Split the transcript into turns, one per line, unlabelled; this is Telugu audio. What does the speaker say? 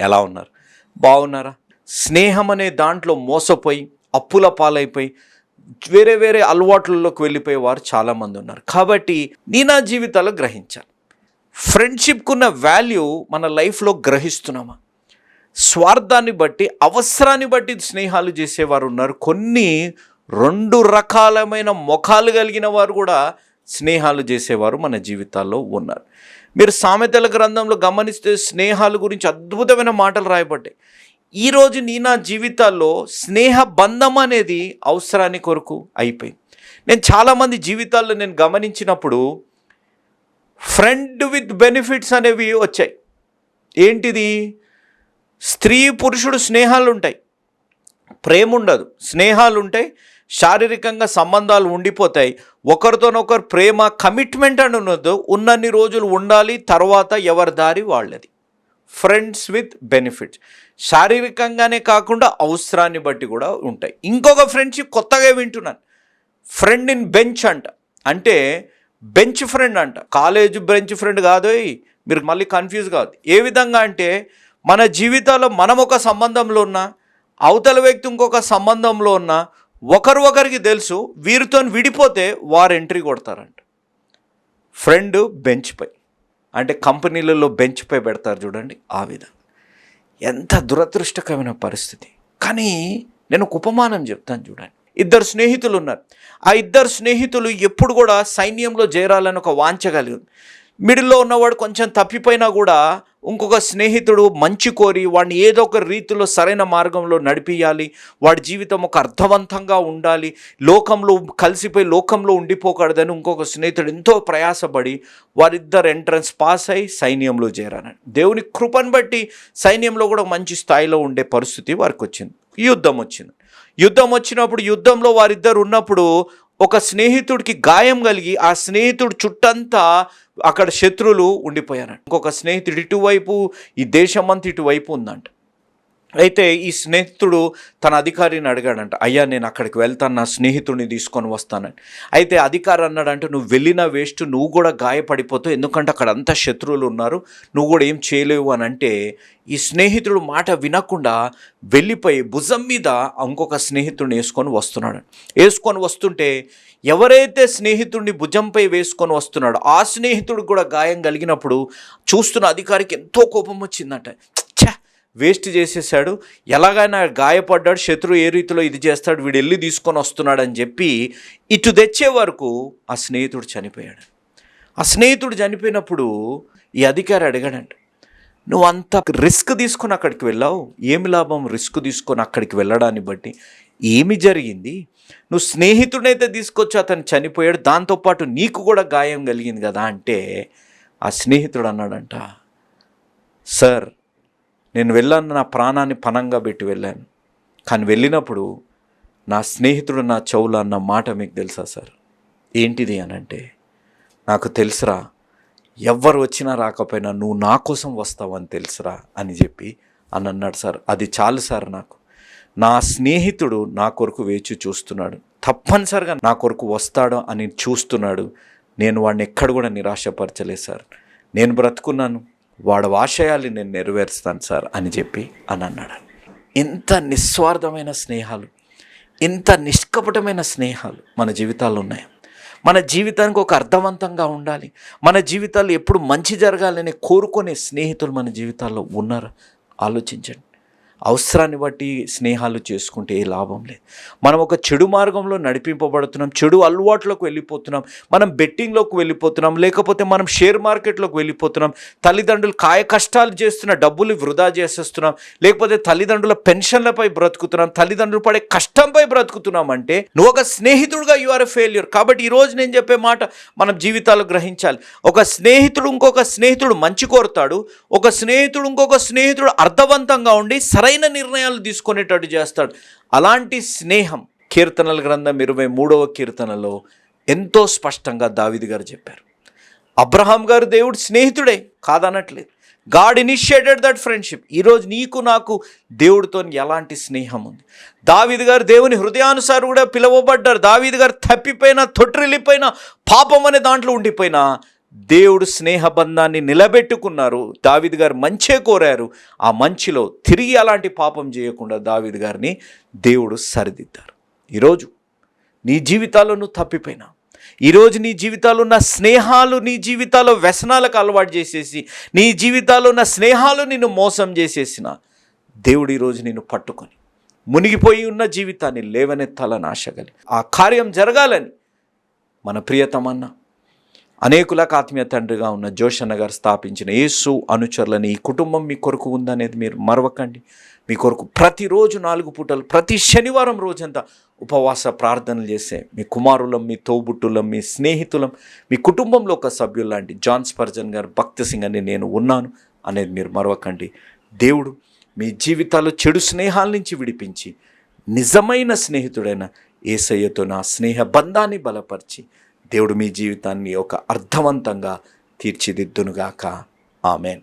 ఎలా ఉన్నారు? బాగున్నారా? స్నేహం అనే దాంట్లో మోసపోయి అప్పుల పాలైపోయి వేరే వేరే అలవాట్లలోకి వెళ్ళిపోయే వారు చాలామంది ఉన్నారు. కాబట్టి నీ నా జీవితాల్లో గ్రహించాలి. ఫ్రెండ్షిప్కున్న వాల్యూ మన లైఫ్లో గ్రహిస్తున్నామా? స్వార్థాన్ని బట్టి అవసరాన్ని బట్టి స్నేహాలు చేసేవారు ఉన్నారు. కొన్ని రెండు రకాలమైన ముఖాలు కలిగిన వారు కూడా స్నేహాలు చేసేవారు మన జీవితాల్లో ఉన్నారు. మీరు సామెతల గ్రంథంలో గమనిస్తే స్నేహాల గురించి అద్భుతమైన మాటలు రాయబడ్డాయి. ఈరోజు నీ నా జీవితాల్లో స్నేహ బంధం అనేది అవసరాన్ని కొరకు అయిపోయింది. నేను చాలామంది జీవితాల్లో నేను గమనించినప్పుడు ఫ్రెండ్ విత్ బెనిఫిట్స్ అనేవి వచ్చాయి. ఏంటిది? స్త్రీ పురుషుడు స్నేహాలు ఉంటాయి. ప్రేమ ఉండదు స్నేహాలు ఉంటాయి. శారీరకంగా సంబంధాలు ఉండిపోతాయి. ఒకరితోనొకరు ప్రేమ కమిట్మెంట్ అని ఉన్నదో ఉన్నన్ని రోజులు ఉండాలి తర్వాత ఎవరి దారి వాళ్ళది. ఫ్రెండ్స్ విత్ బెనిఫిట్స్ శారీరకంగానే కాకుండా అవసరాన్ని బట్టి కూడా ఉంటాయి. ఇంకొక ఫ్రెండ్షిప్ కొత్తగా వింటున్నాను. ఫ్రెండ్ ఇన్ బెంచ్ అంట. అంటే బెంచ్ ఫ్రెండ్ అంట. కాలేజ్ బెంచ్ ఫ్రెండ్ కాదు. మీరు మళ్ళీ కన్ఫ్యూజ్ కాదు ఏ విధంగా అంటే మన జీవితాల్లో మనం ఒక సంబంధంలో ఉన్నా అవతల వ్యక్తి ఇంకొక సంబంధంలో ఉన్నా ఒకరు ఒకరికి తెలుసు వీరితో విడిపోతే వారు ఎంట్రీ కొడతారంట. ఫ్రెండ్ బెంచ్ పై అంటే కంపెనీలలో బెంచ్ పై పెడతారు చూడండి ఆ విధంగా. ఎంత దురదృష్టకరమైన పరిస్థితి. కానీ నేను ఒక ఉపమానం చెప్తాను చూడండి. ఇద్దరు స్నేహితులు ఉన్నారు. ఆ ఇద్దరు స్నేహితులు ఎప్పుడు కూడా సైన్యంలో చేరాలని ఒక వాంఛ కలిగి ఉంది మిడిల్లో ఉన్నవాడు కొంచెం తప్పిపోయినా కూడా ఇంకొక స్నేహితుడు మంచి కోరి వాడిని ఏదో ఒక రీతిలో సరైన మార్గంలో నడిపియాలి. వాడి జీవితం ఒక అర్థవంతంగా ఉండాలి. లోకంలో కలిసిపోయి లోకంలో ఉండిపోకూడదని ఇంకొక స్నేహితుడు ఎంతో ప్రయాసపడి వారిద్దరు ఎంట్రన్స్ పాస్ అయి సైన్యంలో చేరాను దేవుని కృపను బట్టి సైన్యంలో కూడా మంచి స్థాయిలో ఉండే పరిస్థితి వారికి వచ్చింది యుద్ధం వచ్చింది. యుద్ధం వచ్చినప్పుడు యుద్ధంలో వారిద్దరు ఉన్నప్పుడు ఒక స్నేహితుడికి గాయం కలిగి ఆ స్నేహితుడు చుట్టంతా అక్కడ శత్రువులు ఉండిపోయారంట. ఇంకొక స్నేహితుడు ఇటువైపు ఈ దేశమంతా ఇటువైపు ఉందంట. అయితే ఈ స్నేహితుడు తన అధికారిని అడిగాడంట అయ్యా నేను అక్కడికి వెళ్తాను? నా స్నేహితుడిని తీసుకొని వస్తానని. అయితే అధికారి అన్నాడంటే నువ్వు వెళ్ళిన వేస్ట్ నువ్వు కూడా గాయపడిపోతావు. ఎందుకంటే అక్కడ అంతా శత్రువులు ఉన్నారు. నువ్వు కూడా ఏం చేయలేవు అని అంటే ఈ స్నేహితుడు మాట వినకుండా వెళ్ళిపోయి భుజం మీద ఇంకొక స్నేహితుడిని వేసుకొని వస్తున్నాడు. వేసుకొని వస్తుంటే ఎవరైతే స్నేహితుడిని భుజంపై వేసుకొని వస్తున్నాడో ఆ స్నేహితుడికి కూడా గాయం కలిగినప్పుడు చూస్తున్న అధికారికి ఎంతో కోపం వచ్చిందంట. వేస్ట్ చేసేసాడు. ఎలాగైనా గాయపడ్డాడు శత్రువు ఏ రీతిలో ఇది చేస్తాడు వీడు వెళ్ళి తీసుకొని వస్తున్నాడు అని చెప్పి ఇటు తెచ్చే వరకు ఆ స్నేహితుడు చనిపోయాడు. ఆ స్నేహితుడు చనిపోయినప్పుడు ఈ అధికారి అడిగాడంట నువ్వు అంత రిస్క్ తీసుకొని అక్కడికి వెళ్ళావు? ఏమి లాభం రిస్క్ తీసుకొని అక్కడికి వెళ్ళడాన్ని బట్టి? ఏమి జరిగింది? నువ్వు స్నేహితుడైతే తీసుకొచ్చి అతను చనిపోయాడు దాంతోపాటు నీకు కూడా గాయం కలిగింది కదా అంటే ఆ స్నేహితుడు అన్నాడంట సార్ నేను వెళ్ళాను నా ప్రాణాన్ని పనంగా పెట్టి వెళ్ళాను. కానీ వెళ్ళినప్పుడు నా స్నేహితుడు నా చెవులు అన్న మాట మీకు తెలుసా సార్? ఏంటిది అని అంటే నాకు తెలుసురా ఎవ్వరు వచ్చినా రాకపోయినా నువ్వు నా కోసం వస్తావు అని తెలుసురా అని చెప్పి అని అన్నాడు సార్. అది చాలు సార్ నాకు. నా స్నేహితుడు నా కొరకు వేచి చూస్తున్నాడు. తప్పనిసరిగా నా కొరకు వస్తాడు అని చూస్తున్నాడు. నేను వాడిని ఎక్కడ కూడా నిరాశపరచలేదు సార్. నేను బ్రతుకున్నాను. వాడు ఆశయాలు నేను నెరవేరుస్తాను సార్ అని చెప్పి అని అన్నాడు. ఇంత నిస్వార్థమైన స్నేహాలు ఇంత నిష్కపటమైన స్నేహాలు మన జీవితాల్లో ఉన్నాయి. మన జీవితానికి ఒక అర్థవంతంగా ఉండాలి. మన జీవితాలు ఎప్పుడు మంచి జరగాలని కోరుకునే స్నేహితులు మన జీవితాల్లో ఉన్నారా? ఆలోచించండి. అవసరాన్ని బట్టి స్నేహాలు చేసుకుంటే ఏ లాభం లేదు. మనం ఒక చెడు మార్గంలో నడిపింపబడుతున్నాం చెడు అలవాట్లోకి వెళ్ళిపోతున్నాం మనం బెట్టింగ్లోకి వెళ్ళిపోతున్నాం లేకపోతే మనం షేర్ మార్కెట్లోకి వెళ్ళిపోతున్నాం తల్లిదండ్రులు కాయ కష్టాలు చేస్తున్న డబ్బులు వృధా చేసేస్తున్నాం లేకపోతే తల్లిదండ్రుల పెన్షన్లపై బ్రతుకుతున్నాం తల్లిదండ్రులు పడే కష్టంపై బ్రతుకుతున్నాం అంటే నువ్వు ఒక స్నేహితుడుగా యు ఆర్ ఫెయిల్యూర్ కాబట్టి ఈరోజు నేను చెప్పే మాట మనం జీవితాలు గ్రహించాలి. ఒక స్నేహితుడు ఇంకొక స్నేహితుడు మంచి కోరుతాడు ఒక స్నేహితుడు ఇంకొక స్నేహితుడు అర్థవంతంగా ఉండి సరైన నిర్ణయాలు తీసుకునేటట్టు చేస్తాడు. అలాంటి స్నేహం కీర్తనల గ్రంథం ఇరవై మూడవ కీర్తనలో ఎంతో స్పష్టంగా దావిది గారు చెప్పారు. అబ్రహాం గారు దేవుడు స్నేహితుడే కాదనట్లేదు. God initiated that friendship. ఈరోజు నీకు నాకు దేవుడితో ఎలాంటి స్నేహం ఉంది? దావీదు గారు దేవుని హృదయానుసారు కూడా పిలువబడ్డారు. దావిది గారు తప్పిపోయినా తొట్టిల్లిపోయినా పాపం అనే దాంట్లో ఉండిపోయినా దేవుడు స్నేహబంధాన్ని నిలబెట్టుకున్నారు. దావిద్ గారు మంచే కోరారు. ఆ మంచిలో తిరిగి అలాంటి పాపం చేయకుండా దావిద్ గారిని దేవుడు సరిదిద్దారు. ఈరోజు నీ జీవితాల్లో నువ్వు తప్పిపోయినా. ఈరోజు నీ జీవితాలు ఉన్న స్నేహాలు నీ జీవితాల్లో వ్యసనాలకు అలవాటు చేసేసి నీ జీవితాల్లో ఉన్న స్నేహాలు నిన్ను మోసం చేసేసిన దేవుడు ఈరోజు నిన్ను పట్టుకొని మునిగిపోయి ఉన్న జీవితాన్ని లేవనెత్తాలని ఆశగలి ఆ కార్యం జరగాలని మన ప్రియతమన్నా అనేకులకు ఆత్మీయ తండ్రిగా ఉన్న జోషన్న గారు స్థాపించిన యేసు అనుచరులని ఈ కుటుంబం మీ కొరకు ఉందనేది మీరు మరవకండి. మీ కొరకు ప్రతిరోజు నాలుగు పూటలు ప్రతి శనివారం రోజంతా ఉపవాస ప్రార్థనలు చేసే మీ కుమారులం మీ తోబుట్టులం మీ స్నేహితులం మీ కుటుంబంలో ఒక సభ్యులు లాంటి జాన్ స్పర్జన్ గారు భక్తి సింగ్ అని నేను ఉన్నాను అనేది మీరు మరవకండి. దేవుడు మీ జీవితాల్లో చెడు స్నేహాల నుంచి విడిపించి నిజమైన స్నేహితుడైన ఏసయ్యతో నా స్నేహ బంధాన్ని బలపరిచి దేవుడు మీ జీవితాన్ని ఒక అర్థవంతంగా తీర్చిదిద్దునుగాక. ఆమెన్.